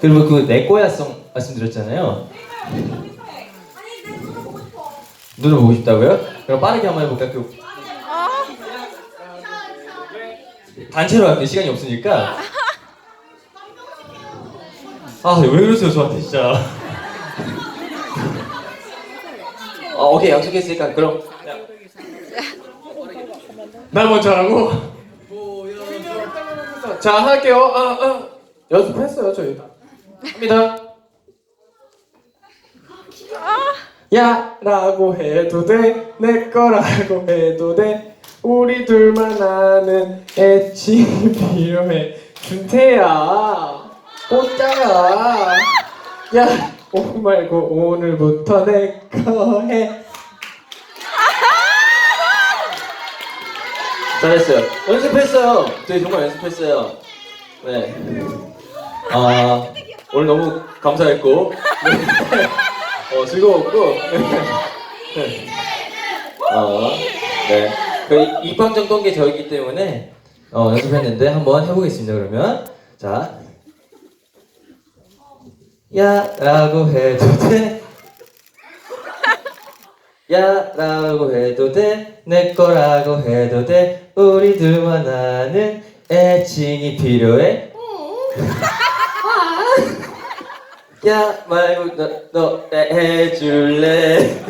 그리고 그내 거야성 말씀드렸잖아요. 눈을 보고 싶다고요? 그럼 빠르게 한번 해볼까? 그 단체로 할게 시간이 없으니까. 아 왜 그러세요 저한테 진짜. 아 오케이 약속했으니까 그럼 나 먼저 하라고? 자 할게요. 아, 아. 연습했어요 저희 다. 합니다. 야 라고 해도 돼, 내 거라고 해도 돼. 우리 둘만 아는 애칭이 필요해. 준태야, 꽃자야. 야, 오 말고 오늘부터 내 거 해. 잘했어요. 연습했어요. 저희 정말 연습했어요. 네. 아 오늘 너무 감사했고 네. 어, 즐거웠고 네. 어, 네. 그 입방정 떤게 저였기 때문에 어, 연습했는데 한번 해보겠습니다. 그러면 자. 야라고 해도 돼. 야라고 해도 돼, 내 거라고 해도 돼, 우리들만 아는 애칭이 필요해. 야 말고 너, 너 해- 해줄래?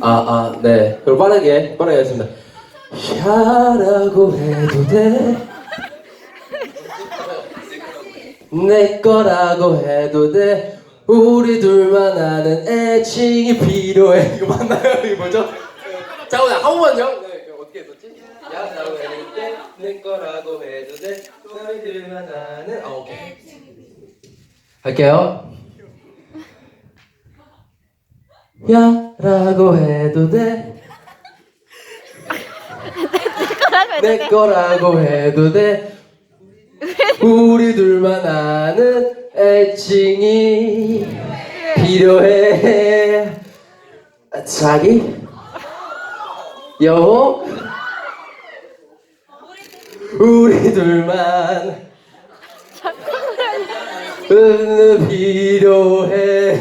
아, 아, 네. 그럼 빠르게, 빠르게 하겠습니다. 야라고 해도 돼. 내 거라고 해도 돼. 우리 둘만 아는 애칭이 필요해. 이거 맞나요? 이거 뭐죠? 자 오늘 한 번만요. 네, 그 어떻게 했었지? 야라고 해도 돼. 내 거라고 해도 돼. 우리 둘만 아는. 아, 오케이. 할게요. 야라고 해도 돼. 내 거라고 해도 돼. 우리 둘만 아는 애칭이 필요해. 자기 여보 우리 둘만 은 필요해.